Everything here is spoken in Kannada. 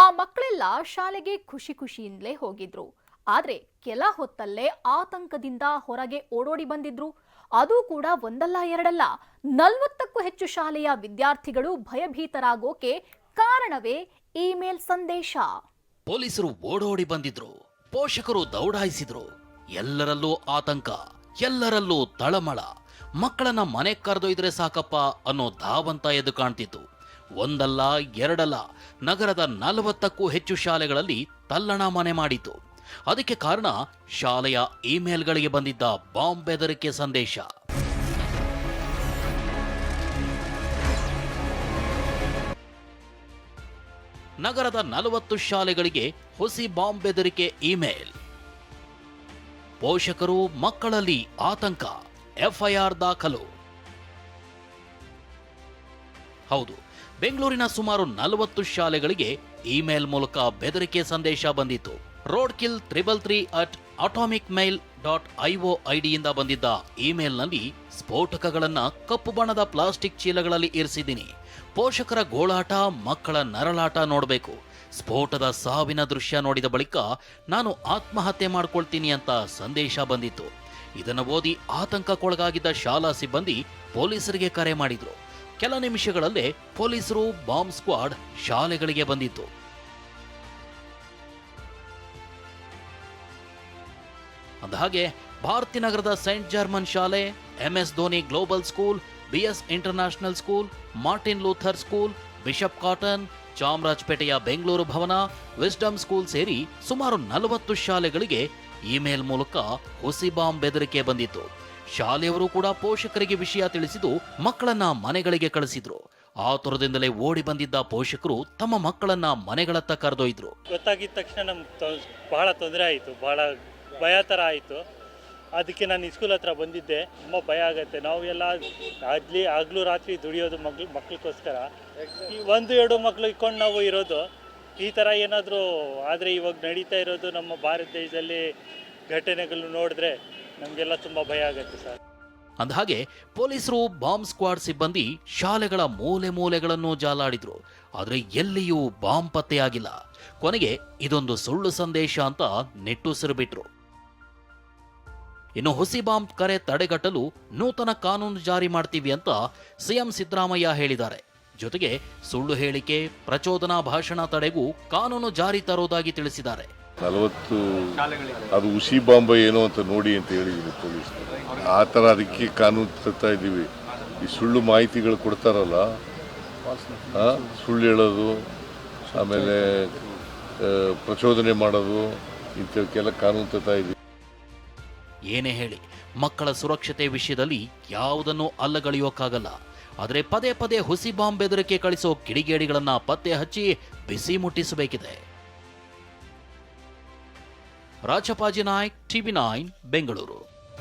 ಆ ಮಕ್ಕಳೆಲ್ಲ ಶಾಲೆಗೆ ಖುಷಿ ಖುಷಿಯಿಂದಲೇ ಹೋಗಿದ್ರು. ಆದರೆ ಕೆಲ ಹೊತ್ತಲ್ಲೇ ಆತಂಕದಿಂದ ಹೊರಗೆ ಓಡೋಡಿ ಬಂದಿದ್ರು. ಅದು ಕೂಡ ಒಂದಲ್ಲ ಎರಡಲ್ಲ, ನಲ್ವತ್ತಕ್ಕೂ ಹೆಚ್ಚು ಶಾಲೆಯ ವಿದ್ಯಾರ್ಥಿಗಳು ಭಯಭೀತರಾಗೋಕೆ ಕಾರಣವೇ ಇಮೇಲ್ ಸಂದೇಶ. ಪೊಲೀಸರು ಓಡೋಡಿ ಬಂದಿದ್ರು, ಪೋಷಕರು ದೌಡಾಯಿಸಿದ್ರು. ಎಲ್ಲರಲ್ಲೂ ಆತಂಕ, ಎಲ್ಲರಲ್ಲೂ ತಳಮಳ. ಮಕ್ಕಳನ್ನ ಮನೆ ಕರೆದೊಯ್ದ್ರೆ ಸಾಕಪ್ಪ ಅನ್ನೋ ಧಾವಂತ ಎದ್ದು ಕಾಣ್ತಿತ್ತು. ಒಂದಲ್ಲ, ಎರಡಲ್ಲ, ನಗರದ ನಲವತ್ತಕ್ಕೂ ಹೆಚ್ಚು ಶಾಲೆಗಳಲ್ಲಿ ತಲ್ಲಣ ಮನೆ ಮಾಡಿತು. ಅದಕ್ಕೆ ಕಾರಣ ಶಾಲೆಯ ಇಮೇಲ್ಗಳಿಗೆ ಬಂದಿದ್ದ ಬಾಂಬ್ ಬೆದರಿಕೆ ಸಂದೇಶ. ನಗರದ ನಲವತ್ತು ಶಾಲೆಗಳಿಗೆ ಹುಸಿ ಬಾಂಬ್ ಬೆದರಿಕೆ ಇಮೇಲ್. ಪೋಷಕರು ಮಕ್ಕಳಲ್ಲಿ ಆತಂಕ, ಎಫ್ಐಆರ್ ದಾಖಲು. ಹೌದು. ಬೆಂಗಳೂರಿನ ಸುಮಾರು ನಲವತ್ತು ಶಾಲೆಗಳಿಗೆ ಇಮೇಲ್ ಮೂಲಕ ಬೆದರಿಕೆ ಸಂದೇಶ ಬಂದಿತ್ತು. Road kill triple three at atomic mail dot IO ಐಡಿಯಿಂದ ಬಂದಿದ್ದ ಇಮೇಲ್ನಲ್ಲಿ ಸ್ಫೋಟಕಗಳನ್ನು ಕಪ್ಪು ಬಣ್ಣದ ಪ್ಲಾಸ್ಟಿಕ್ ಚೀಲಗಳಲ್ಲಿ ಇರಿಸಿದ್ದೀನಿ. ಪೋಷಕರ ಗೋಳಾಟ, ಮಕ್ಕಳ ನರಳಾಟ ನೋಡಬೇಕು. ಸ್ಫೋಟದ ಸಾವಿನ ದೃಶ್ಯ ನೋಡಿದ ಬಳಿಕ ನಾನು ಆತ್ಮಹತ್ಯೆ ಮಾಡ್ಕೊಳ್ತೀನಿ ಅಂತ ಸಂದೇಶ ಬಂದಿತ್ತು. ಇದನ್ನು ಓದಿ ಆತಂಕಕ್ಕೊಳಗಾಗಿದ್ದ ಶಾಲಾ ಸಿಬ್ಬಂದಿ ಪೊಲೀಸರಿಗೆ ಕರೆ ಮಾಡಿದ್ರು. ಕೆಲ ನಿಮಿಷಗಳಲ್ಲೇ ಪೊಲೀಸರು ಬಾಂಬ್ ಸ್ಕ್ವಾಡ್ ಶಾಲೆಗಳಿಗೆ ಬಂದಿತ್ತು. ಅಂದಹಾಗೆ ಭಾರತಿನಗರದ ಸೈಂಟ್ ಜರ್ಮನ್ ಶಾಲೆ MS Dhoni global school BS international school, Martin Luther school, bishop Cotton, ಚಾಮರಾಜಪೇಟೆಯ Bengaluru ಭವನ, ವಿಸ್ಡಮ್ ಸ್ಕೂಲ್ ಸೇರಿ ಸುಮಾರು ನಲವತ್ತು ಶಾಲೆಗಳಿಗೆ ಇಮೇಲ್ ಮೂಲಕ ಹುಸಿ ಬಾಂಬ್ ಬೆದರಿಕೆ ಬಂದಿತ್ತು. ಶಾಲೆಯವರು ಕೂಡ ಪೋಷಕರಿಗೆ ವಿಷಯ ತಿಳಿಸಿದ್ದು ಮಕ್ಕಳನ್ನ ಮನೆಗಳಿಗೆ ಕಳಿಸಿದ್ರು. ಆತುರದಿಂದಲೇ ಓಡಿ ಬಂದಿದ್ದ ಪೋಷಕರು ತಮ್ಮ ಮಕ್ಕಳನ್ನ ಮನೆಗಳತ್ತ ಕರೆದೊಯ್ದ್ರು. ಗೊತ್ತಾಗಿದ ತಕ್ಷಣ ನಮ್ಗೆ ಬಹಳ ತೊಂದರೆ ಆಯಿತು, ಬಹಳ ಭಯ ಥರ ಆಯಿತು. ಅದಕ್ಕೆ ನಾನು ಸ್ಕೂಲ್ ಹತ್ರ ಬಂದಿದ್ದೆ. ತುಂಬ ಭಯ ಆಗುತ್ತೆ. ನಾವು ಎಲ್ಲ ಆಗಲಿ, ಆಗಲೂ ರಾತ್ರಿ ದುಡಿಯೋದು ಮಗ್ಳು, ಮಕ್ಳಿಗೋಸ್ಕರ. ಈ ಒಂದು, ಎರಡು ಮಕ್ಳು ಇಕ್ಕೊಂಡು ನಾವು ಇರೋದು. ಈ ಥರ ಏನಾದರೂ ಆದರೆ ಇವಾಗ ನಡೀತಾ ಇರೋದು ನಮ್ಮ ಭಾರತ ದೇಶದಲ್ಲಿ ಘಟನೆಗಳು ನೋಡಿದ್ರೆ ನಮಗೆಲ್ಲ ತುಂಬ ಭಯ ಆಗುತ್ತೆ ಸರ್. ಅಂದಹಾಗೆ ಪೊಲೀಸರು ಬಾಂಬ್ ಸ್ಕ್ವಾಡ್ ಸಿಬ್ಬಂದಿ ಶಾಲೆಗಳ ಮೂಲೆ ಮೂಲೆಗಳನ್ನು ಜಾಲಾಡಿದ್ರು, ಆದರೆ ಎಲ್ಲಿಯೂ ಬಾಂಬ್ ಪತ್ತೆಯಾಗಿಲ್ಲ ಕೊನೆಗೆ ಇದೊಂದು ಸುಳ್ಳು ಸಂದೇಶ ಅಂತ ನಿಟ್ಟುಸಿರು ಬಿಟ್ರು ಇನ್ನು ಹುಸಿ ಬಾಂಬ್ ಕರೆ ತಡೆಗಟ್ಟಲು ನೂತನ ಕಾನೂನು ಜಾರಿ ಮಾಡ್ತೀವಿ ಅಂತ ಸಿಎಂ ಸಿದ್ದರಾಮಯ್ಯ ಹೇಳಿದ್ದಾರೆ. ಜೊತೆಗೆ ಸುಳ್ಳು ಹೇಳಿಕೆ, ಪ್ರಚೋದನಾ ಭಾಷಣ ತಡೆಗೂ ಕಾನೂನು ಜಾರಿ ತರೋದಾಗಿ ತಿಳಿಸಿದ್ದಾರೆ. ನಲವತ್ತು ಅದು ಉಸಿ ಬಾಂಬೆ ಏನೋ ಅಂತ ನೋಡಿ ಅಂತ ಹೇಳಿದ್ರು ಪೊಲೀಸ್ ಆ ಥರ ಅದಕ್ಕೆ ಕಾನೂನು ತರ್ತಾ ಇದ್ದೀವಿ. ಈ ಸುಳ್ಳು ಮಾಹಿತಿಗಳು ಕೊಡ್ತಾರಲ್ಲ ಸುಳ್ಳು ಹೇಳೋದು ಆಮೇಲೆ ಪ್ರಚೋದನೆ ಮಾಡೋದು ಇಂಥವಕ್ಕೆಲ್ಲ ಕಾನೂನು ತರ್ತಾ ಇದ್ದೀವಿ. ಏನೇ ಹೇಳಿ ಮಕ್ಕಳ ಸುರಕ್ಷತೆ ವಿಷಯದಲ್ಲಿ ಯಾವುದನ್ನು ಅಲ್ಲಗಳೆಯೋಕ್ಕಾಗಲ್ಲ ಆದರೆ ಪದೇ ಪದೇ ಹುಸಿ ಬಾಂಬ್ ಬೆದರಿಕೆ ಕಳಿಸೋ ಕಿಡಿಗೇಡಿಗಳನ್ನು ಪತ್ತೆ ಹಚ್ಚಿ ಬಿಸಿ ಮುಟ್ಟಿಸಬೇಕಿದೆ. Rajapaji Naik TV nine Bengaluru.